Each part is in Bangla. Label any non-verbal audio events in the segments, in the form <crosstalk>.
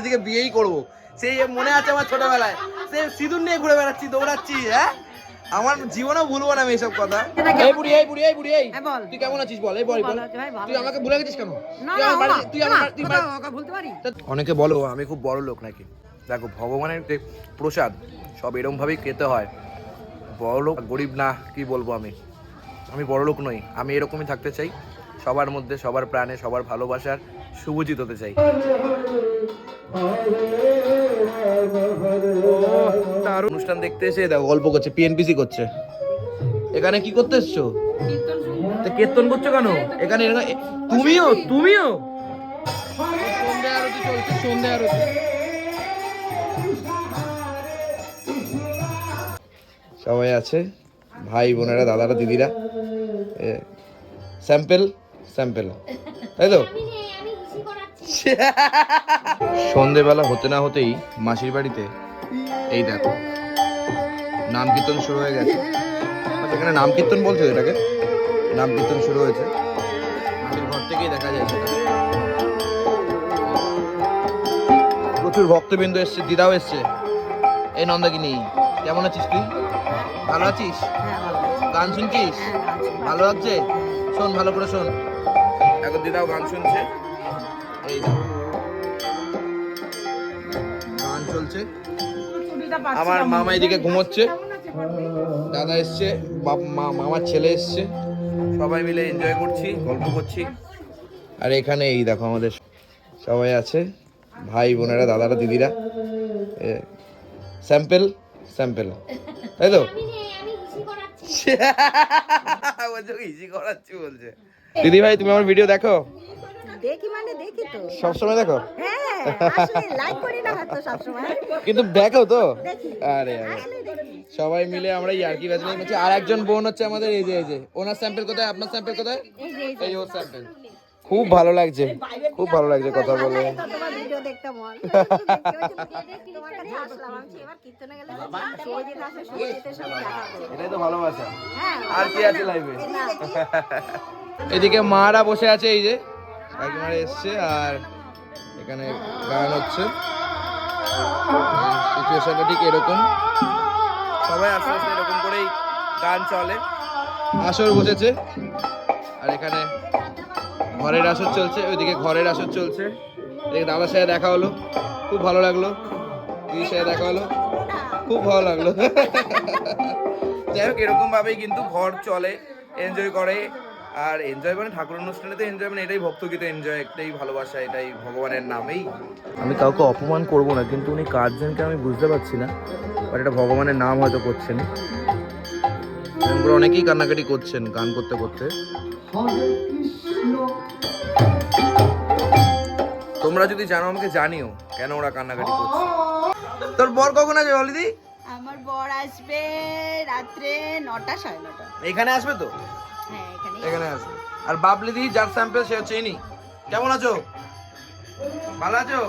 দিকে বিয়েই করব। সেই মনে আছে আমার ছোটবেলায়। সে সিঁদুর নিয়ে ঘুরে বেড়াচ্ছি দৌড়াচ্ছি হ্যাঁ? আমার জীবনেও ভুলবো না আমি এইসব কথা। এই বুড়ি এই বুড়ি এই বুড়ি এই হ্যাঁ, তুই কেমন আছিস বল? এই বল তুই আমাকে ভুলে গেছিস কেন? তুই অনেকে বলো আমি খুব বড় লোক নাকি। দেখো ভগবানের যে প্রসাদ সব এরম ভাবেই খেতে হয়। বড় লোক গরিব না কি বলব আমি? আমি বড় লোক নই আমি এরকমই থাকতে চাই। সবার মধ্যে, সবার প্রাণে, সবার ভালোবাসার শুভজিৎ হতে চাই। তার অনুষ্ঠান দেখতে এসে দেখো, গল্প করছে পিএনপিসি করছে। এখানে কি করতে এসছো? কীর্তন করছ কেন? এখানে তুমিও তুমিও? সন্ধ্যা সবাই আছে, ভাই বোনেরা, দাদারা, দিদিরা। Sample sample. তাই তো? সন্ধেবেলা হতে না হতেই মাসির বাড়িতে এই দেখো নাম কীর্তন শুরু হয়ে গেছে। আচ্ছা, এখানে নাম কীর্তন বলছো এটাকে? নাম কীর্তন শুরু হয়েছে। মাসির ঘর থেকেই দেখা যায় সেটা। প্রচুর ভক্তবৃন্দ এসছে দিদাও এসছে। এই নন্দাকিনী কেমন আছিস তুই? ভালো আছিস? হ্যাঁ গান শুনছিস? হ্যাঁ। ভালো লাগছে? শোন ভালো করে শোন। এখন দিদাও গান শুনছে। এই গান চলছে। আমার মামা এদিকে ঘুমোচ্ছে। দাদা এসছে বাপ- মা- মামার ছেলে এসছে। সবাই মিলে এনজয় করছি গল্প করছি। আর এখানে এই দেখো আমাদের সবাই আছে ভাই বোনেরা দাদারা দিদিরা। স্যাম্পেল স্যাম্পেল তাই তো? <laughs> বলছে ইজি করাচ্ছি বলছে। দিদি ভাই তুমি আমার ভিডিও দেখো? দেখি মানে দেখি তো। সবসময় দেখো? হ্যাঁ আসলে লাইক করি না হয়তো সবসময়। কিন্তু দেখো তো? আরে আরে। সবাই মিলে আমরা ইয়ার্কি করছি আর একজন বোন হচ্ছে আমাদের এই যে এই যে। ওনার স্যাম্পেল কোথায়? আপনার স্যাম্পেল কোথায়। এই ওর স্যাম্পল খুব ভালো লাগছে। খুব ভালো লাগছে কথা বলে। এটাই তো ভালোবাসা। আর কি আছে লাইভে এদিকে মারা বসে আছে এই যে। কাকিমারা এসছে আর এখানে গান হচ্ছে। সিচুয়েশনটা ঠিক এরকম। সবাই আস্তে আস্তে এরকম করেই গান চলে। আসর বসেছে। আর এখানে ঘরের আসর চলছে ওইদিকে ঘরের আসর চলছে। এদিকে দাদার সাথে দেখা হলো খুব ভালো লাগল। দিদির সাথে দেখা হলো খুব ভালো লাগল। যাই হোক এরকম ভাবেই কিন্তু ঘর চলে এনজয় করে। আর এনজয় মানে ঠাকুর অনুষ্ঠানে তো এনজয় মানে এটাই ভক্তগীত এনজয় এটাই ভালোবাসা এটাই ভগবানের নামেই। আমি কাউকে অপমান করব না কিন্তু উনি কার্জনকে আমি বুঝতে পারছি না বাট এটা ভগবানের নাম হয়তো করছেন। অনেকেই কান্নাকাটি করছেন গান করতে করতে। তোমরা যদি জানো আমাকে জানিও কেন ওরা কান্নাকাটি করছে। তোর বর কখন আছে বলিদি আমার বর আসবে রাত্রে নটা সাড়ে নটা। এখানে আসবে তো? হ্যাঁ এখানে এখানে আসবে। আর বাবলি দি যার স্যাম্পল সে হচ্ছে ইনি। কেমন আছো? ভালো আছো?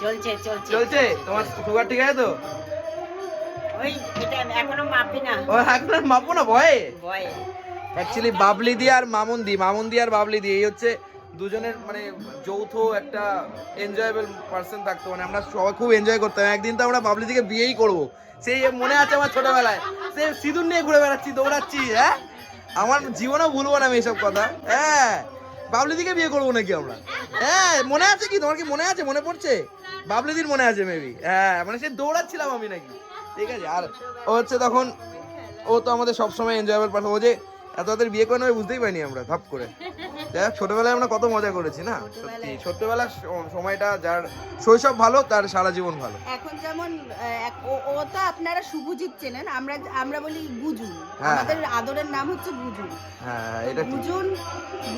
চলছে চলছে। চলছে? তোমার সুগার ঠিক আছে তো? ওই এটা এখনও মাপি না। ও এখন মাপো না? ভয়ে? ভয়ে। অ্যাকচুয়ালি বাবলি দি আর মামুন দি। মামুন দি আর বাবলি দি। এই হচ্ছে দুজনের মানে যৌথ একটা এনজয়েবল পার্সন থাকতো। মানে আমরা সবাই খুব এনজয় করতাম। একদিন তো আমরা বাবলি দিকে বিয়েই করব। সেই মনে আছে আমার ছোটবেলায়। সে সিঁদুর নিয়ে ঘুরে বেড়াচ্ছি, দৌড়াচ্ছি হ্যাঁ? আমার জীবনেও ভুলবো না আমি এইসব কথা। হ্যাঁ? বাবলি দিকে বিয়ে করব নাকি আমরা? হ্যাঁ? মনে আছে কি? তোমার কি মনে আছে? মনে পড়ছে? বাবলি দির মনে আছে মেবি হ্যাঁ মানে সে দৌড়াচ্ছিলাম আমি নাকি। ঠিক আছে? আর ও হচ্ছে তখন, ও তো আমাদের সবসময় এনজয়েবল পার্সন ও যে এত তাদের বিয়ে করে নেবে বুঝতেই পারিনি আমরা ধাপ করে। যাই হোক, ছোটবেলায় আমরা কত মজা করেছি না? সত্যি ছোটবেলার সময়টা যার শৈশব ভালো তার সারা জীবন ভালো। এখন যেমন ও- তো আপনারা শুভজিৎ চেনেন আমরা আমরা বলি গুজুন। হ্যাঁ। আমাদের আদরের নাম হচ্ছে গুজুন। হ্যাঁ এটা গুজুন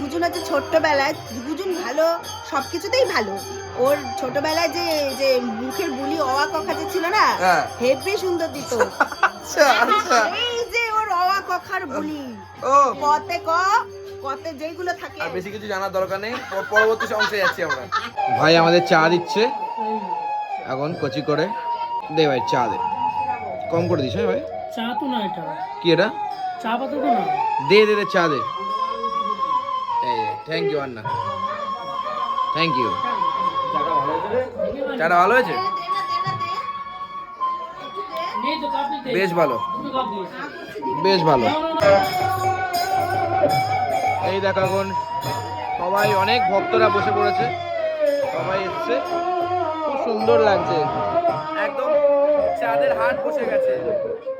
গুজুন হচ্ছে ছোট্টবেলায় গুজুন ভালো সবকিছুতেই ভালো। ওর ছোটবেলায় যে যে মুখের বুলি অওয়া কখা যে ছিল না হ্যাঁ। হেভি সুন্দর দিত। আচ্ছা আচ্ছা। কখার বুলি। ও। কতে ক কতে যেগুলো থাকে। আর বেশি কিছু জানার দরকার নেই। পরবর্তী অংশে যাচ্ছি আমরা। ভাই আমাদের চা দিচ্ছে। এখন কচি করে। দে ভাই চা দে। কম করে দিস হ্যাঁ ভাই? চা তো না এটা। কি এটা? চা পাতা তো না। দে দে দে চা দে। এই thank you Anna thank you চাটা ভালো হয়েছে? বেশ ভালো। বেশ ভালো। এই দেখো এখন সবাই অনেক ভক্তরা বসে পড়েছে। সবাই এসছে। খুব সুন্দর লাগছে। একদম চাঁদের হাট বসে গেছে।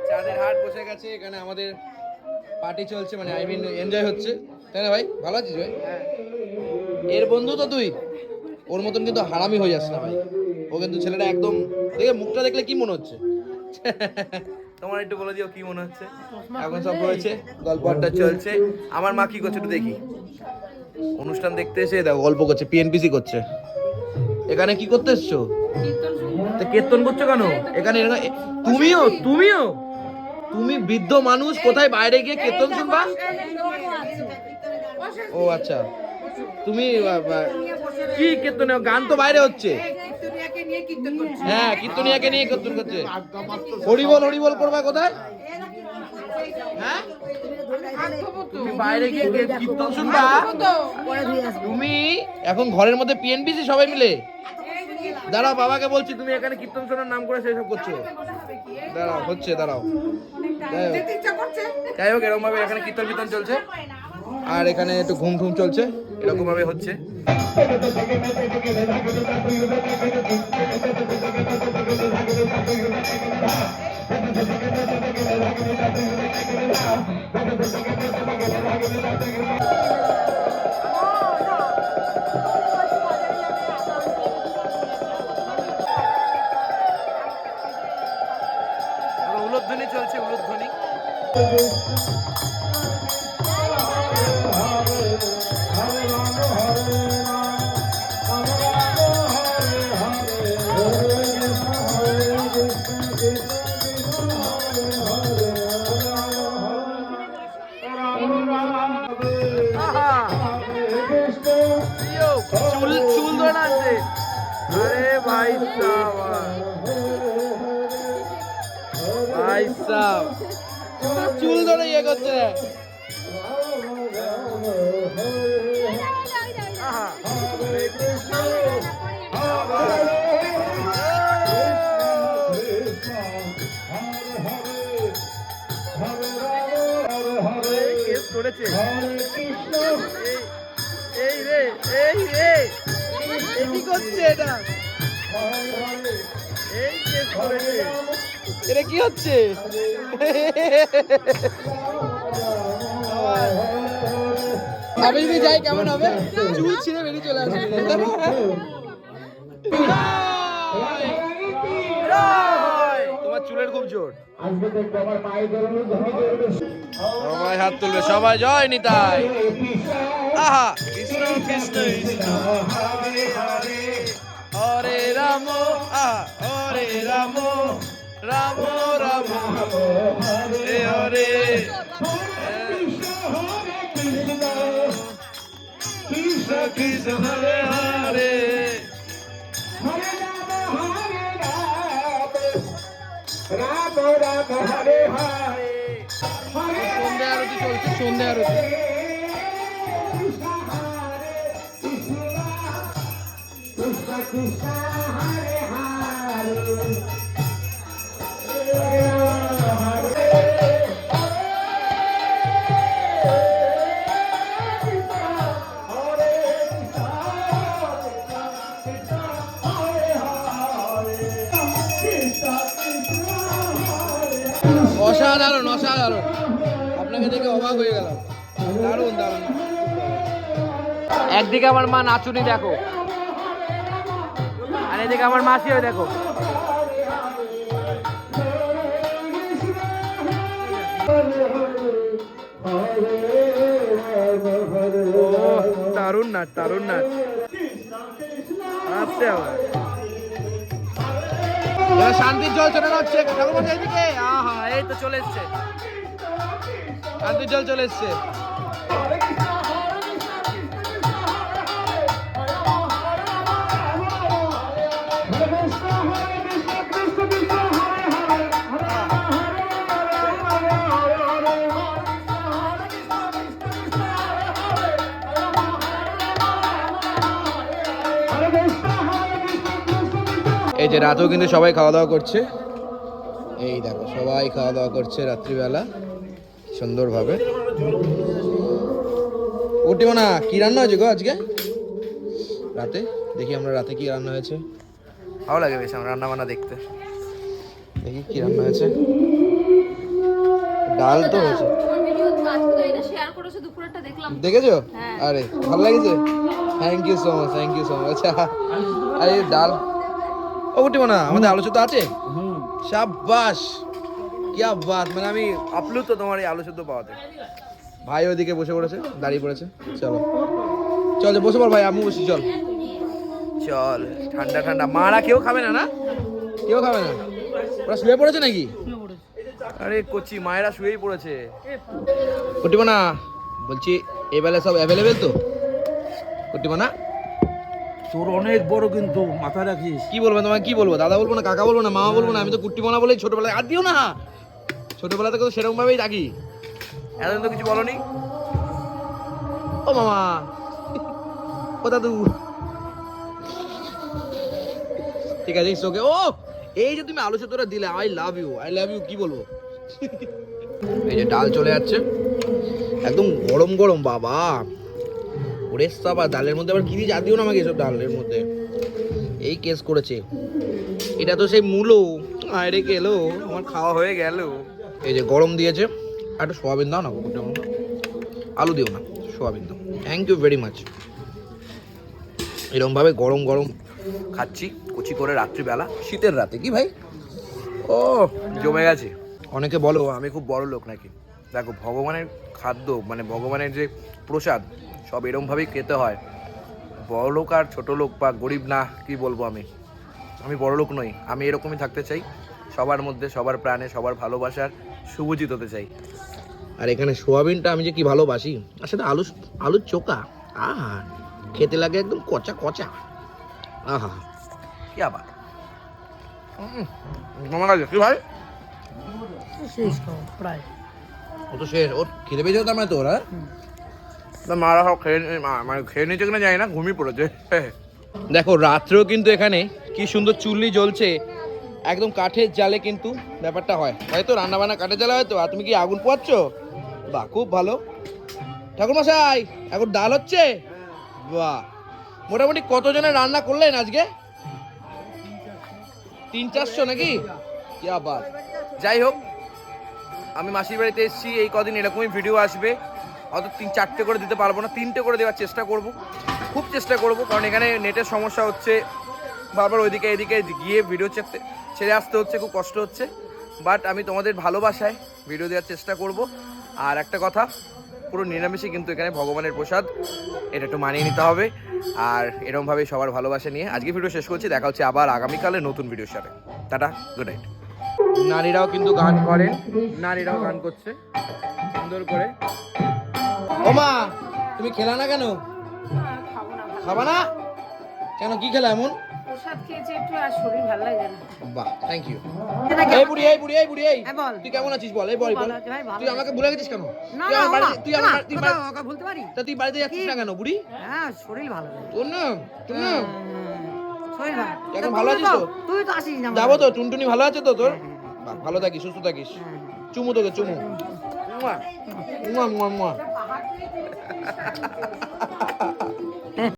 চাঁদের হাট বসে গেছে। এখানে আমাদের পার্টি চলছে মানে আই মিন এনজয় হচ্ছে। তাই না ভাই? ভালো আছিস ভাই? এর বন্ধু তো তুই। ওর মতন কিন্তু হারামি হয়ে যাস না ভাই। ও কিন্তু ছেলেটা একদম দেখে মুখটা দেখলে কি মনে হচ্ছে? তোমার একটু বলে দিও কি মনে হচ্ছে? এখন সব রয়েছে গল্প আড্ডা চলছে। আমার মা কি করছে একটু দেখি। অনুষ্ঠান দেখতে এসে দেখো গল্প করছে পিএনপিসি করছে। এখানে কি করতে এসছো? তা কীর্তন করছ কেন? এখানে তুমিও তুমিও? তুমি বৃদ্ধ মানুষ কোথায় বাইরে গিয়ে কীর্তন শুনবা? ও আচ্ছা। তুমি কি কীর্তনে? গান তো বাইরে হচ্ছে। হ্যাঁ কীর্তনিয়াকে নিয়ে কীর্তন করছে। হরিবল হরিবল করবা কোথায়? হ্যাঁ? তুমি বাইরে গিয়ে কীর্তন শুনবা? তুমি এখন ঘরের মধ্যে পিএনপিসি সবাই মিলে? দাঁড়াও বাবাকে বলছি তুমি এখানে কীর্তন শোনার নাম করে সেসব করছ। দাঁড়াও হচ্ছে দাঁড়াও। যাই হোক। যাই হোক এরকম ভাবে এখানে কীর্তন কীর্তন চলছে। আর এখানে একটু ঘুম ঘুম চলছে এরকম ভাবে হচ্ছে। এখন করছে আহা! এই রে এই রে কি করছে? এটা এই কেস করেছে এটা কি হচ্ছে <laughs> আমি যদি যাই কেমন হবে? চুল ছিঁড়ে বেরিয়ে চলে আসবে। তোমার চুলের খুব জোর। সবাই হাত তুলবে সবাই জয় নিতাই। আহা! কৃষ্ণ কৃষ্ণ হরে রাম আহা! হরে রাম রাম রাম। হরে হরে। কৃষ্ণ কৃষ্ণ হরে হরে সন্ধ্যা আরতি চলছে সন্ধ্যা আরতি অসাধারণ অসাধারণ। আপনাকে দেখে অবাক হয়ে গেলাম। দারুণ দারুণ। একদিকে আমার মা নাচুনি, দেখো। আর এদিকে আমার মাসিও, দেখো। দারুণ নাচ দারুণ নাচ। আসছে আবার। শান্তির জল চলে যাচ্ছে ঠাকুর এই তো চলে এসছে। শান্তির জল চলে এসছে। এই যে রাতেও কিন্তু সবাই খাওয়া দাওয়া করছে। এই দেখো সবাই খাওয়া দাওয়া করছে রাত্রিবেলা সুন্দরভাবে। উঠিও না কি রান্না হয়েছে গো আজকে? রাতে? দেখি আমরা রাতে কি রান্না হয়েছে। ভালো লাগে বেশ আমার রান্না বান্না দেখতে। দেখি কি রান্না হয়েছে। ডাল তো হয়েছে। দেখেছ? হ্যাঁ। আরে ভালো লাগেছে? Thank you so much thank you so much আরে ডাল ও না আমাদের আলোচনা তো আছে? শাবাশ কি বাত মানে আমি আপ্লুত তোমার এই আলু পাওয়াতে। ভাই ওদিকে বসে পড়েছে দাঁড়িয়ে পড়েছে চলো। চল যে বসে পড় ভাই আমি বসি চল। চল ঠান্ডা ঠান্ডা। মারা কেউ খাবে না না? কেউ খাবে না? ওরা শুয়ে পড়েছে নাকি? আরে কচি মায়েরা শুয়েই পড়েছে। কুটিব না বলছি এবেলা সব অ্যাভেলেবেল তো? কুটিব না তোর অনেক বড় কিন্তু মাথা রাখিস। কি বলব তোমাকে কি বলব? দাদা বলব না কাকা বলব না মামা বলব না আমি তো কুট্টি না বলেই ছোটবেলায় আর দিও না! ছোটবেলা থেকে তো সেরকম ভাবেই থাকি। এতদিন তো কিছু বলনি। ও মামা। ও দাদু। ঠিক আছে ওকে ও এই যে তুমি আলু সেদ্ধটা দিলে I love you I love you কি বলব? এই যে ডাল চলে যাচ্ছে। একদম গরম গরম বাবা। ওরে সাবা ডালের মধ্যে আবার কি দিয়ে যা দিও না আমাকে এসব ডালের মধ্যে? এই কেস করেছে। এটা তো সেই মূলো। আরে গেলো আমার খাওয়া হয়ে গেল। এই যে গরম দিয়েছে একটু সোয়াবিন দাও না কুকুরটা আলু দিও না সোয়াবিন দাও। থ্যাংক ইউ ভেরি মাচ এরকমভাবে গরম গরম খাচ্ছি কুচি করে রাত্রিবেলা শীতের রাতে। কি ভাই? ও জমে গেছে। অনেকে বলো। আমি খুব বড় লোক নাকি। দেখো ভগবানের খাদ্য মানে ভগবানের যে প্রসাদ সব এরমভাবেই খেতে হয়। বড় লোক আর ছোট লোক বা গরিব না কি বলব আমি? আমি বড় লোক নই আমি এরকমই থাকতে চাই। সবার মধ্যে সবার প্রাণে সবার ভালোবাসার শুভজিত হতে চাই। আর এখানে সোয়াবিনটা আমি যে কি ভালোবাসি আর সেটা আলু আলুর চোকা আহা খেতে লাগে একদম কচা কচা। আহা। কি আবার? তোমার কাছে কি ভাই? শেষ প্রায়। ও তো শেষ ওর খেতে পেয়েছে তার মানে তোর হ্যাঁ? না মারা সব খেয়ে মানে খেয়ে নিয়েছে কিনা জানি না ঘুমিয়ে পড়েছে। দেখো রাত্রেও কিন্তু এখানে কি সুন্দর চুল্লি জ্বলছে। একদম কাঠের জালে কিন্তু ব্যাপারটা হয়। হয়তো রান্না বান্না কাঠের জালে হয়তো আর তুমি কি আগুন পোয়াচ্ছ বাহ খুব ভালো। ঠাকুর মশাই এখন ডাল হচ্ছে? বাহ। মোটামুটি কতজনের রান্না করলেন আজকে? তিন চারশো নাকি? আবার যাই হোক আমি মাসির বাড়িতে এসেছি এই কদিন এরকমই ভিডিও আসবে। অত তিন চারটে করে দিতে পারব না তিনটে করে দেওয়ার চেষ্টা করব। খুব চেষ্টা করব কারণ এখানে নেটের সমস্যা হচ্ছে। বারবার ওইদিকে এদিকে গিয়ে ভিডিও ছেড়ে ছেড়ে আসতে হচ্ছে খুব কষ্ট হচ্ছে। বাট আমি তোমাদের ভালোবাসায় ভিডিও দেওয়ার চেষ্টা করব। আর একটা কথা পুরো নিরামিষই কিন্তু এখানে ভগবানের প্রসাদ। এটা একটু মানিয়ে নিতে হবে। আর এরকমভাবে সবার ভালোবাসা নিয়ে আজকে ভিডিও শেষ করছি। দেখা হচ্ছে আবার আগামীকালে নতুন ভিডিওর সাথে। টাটা গুড নাইট নারীরাও কিন্তু গান করেন। নারীরাও গান করছে। সুন্দর করে। ওমা তুমি খেলা না কেন? খাব না কেন কি খেলা এমন? বাহ থ্যাংক ইউ এই বুড়ি এই বুড়ি এই বুড়ি এই। হ্যাঁ, তুই কেমন আছিস বল? এই বল বল। তুই আমাকে ভুলে গেছিস কেন? তুই আমার তুই আমার তুই পারি? তা বাড়িতে যাচ্ছিস না কেন বুড়ি? হ্যাঁ শরীর ভালো তোর না তোর না ভালো। এখন ভালো আছিস তো? তুই তো আসিস না যাব তো টুনটুনি ভালো আছে তো তোর? হ্যাঁ, হ্যাঁ, ভালো থাকিস সুস্থ থাকিস। হ্যাঁ, হ্যাঁ। চুমু তোকে চুমু। মুয়া মুয়া মুয়া। そうだ。